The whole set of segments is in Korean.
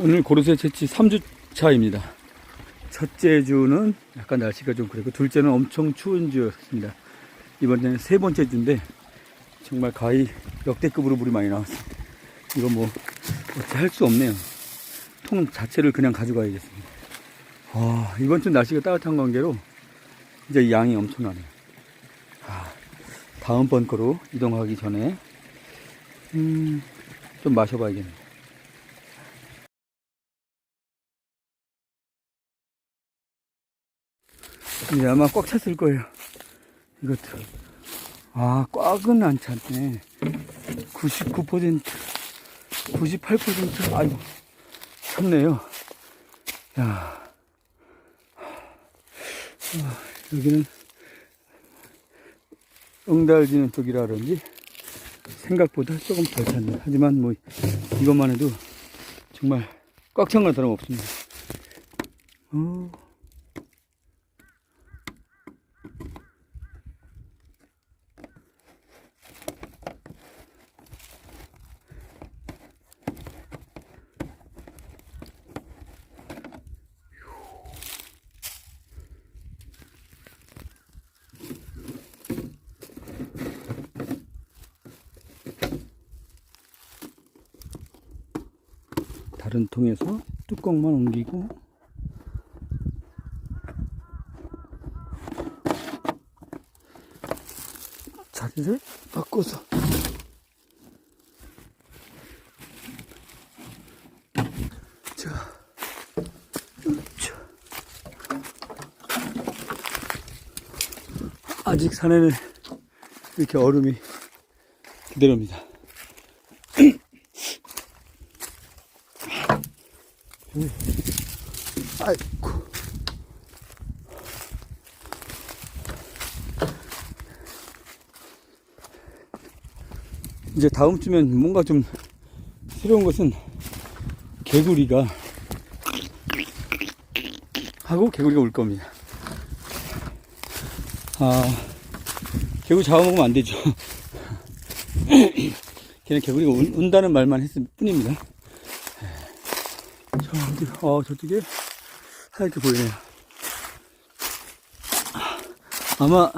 오늘 고르쇠 채취 3주 차입니다. 첫째 주는 약간 날씨가 좀 그랬고, 둘째는 엄청 추운 주였습니다. 이번에는 세 번째 주인데, 정말 가히 역대급으로 물이 많이 나왔어요. 이거 뭐, 어떻게 할 수 없네요. 통 자체를 그냥 가져가야겠습니다. 와, 이번 주 날씨가 따뜻한 관계로, 이제 이 양이 엄청나네요. 아, 다음번 거로 이동하기 전에, 음, 좀 마셔봐야겠네요. 네, 아마 꽉 찼을 거예요. 이것도. 아, 꽉은 안 찼네. 99%, 98%, 아이고, 찼네요. 야. 아, 여기는 응달지는 쪽이라 그런지 생각보다 조금 덜 찼네. 하지만 뭐, 이것만 해도 정말 꽉찬건 다름없습니다. 어. 다른 통에서 뚜껑만 옮기고 자리를 바꿔서 자, 자. 아직 산에는 이렇게 얼음이 그대로입니다. 아이고. 이제 다음 주면 뭔가 좀 새로운 것은 개구리가 하고 개구리가 올 겁니다. 아, 개구리 잡아먹으면 안 되죠. 걔는 개구리가 운, 운다는 말만 했을 뿐입니다. 저 어디, 어, 저쪽에 하얗게 보이네요. 아마,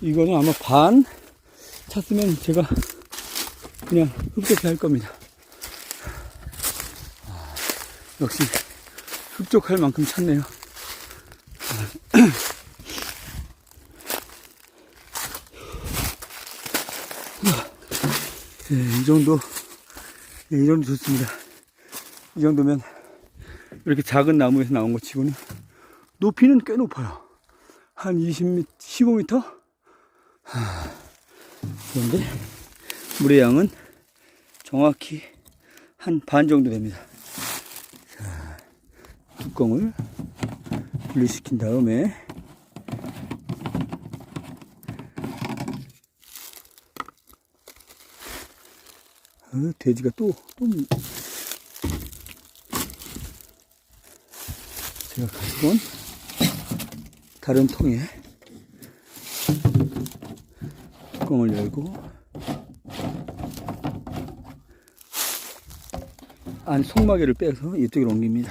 이거는 아마 반 찼으면 제가 그냥 흡족해 할 겁니다. 아, 역시 흡족할 만큼 찼네요. 네, 이 정도, 네, 이 정도 좋습니다. 이 정도면 이렇게 작은 나무에서 나온 것 치고는 높이는 꽤 높아요. 한 20m, 15m? 하, 그런데 물의 양은 정확히 한 반 정도 됩니다. 자, 뚜껑을 분리시킨 다음에 어, 돼지가 또, 또 제가 가지고 온 다른 통에 뚜껑을 열고 안 속마개를 빼서 이쪽으로 옮깁니다.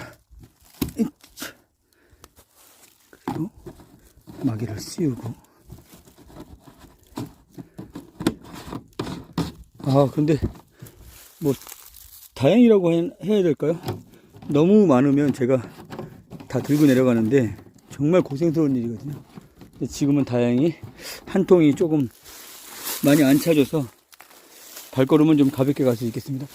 그리고 마개를 씌우고 아 근데 뭐 다행이라고 해- 해야 될까요? 너무 많으면 제가 다 들고 내려가는데 정말 고생스러운 일이거든요. 지금은 다행히 한 통이 조금 많이 안 차져서 발걸음은 좀 가볍게 갈 수 있겠습니다.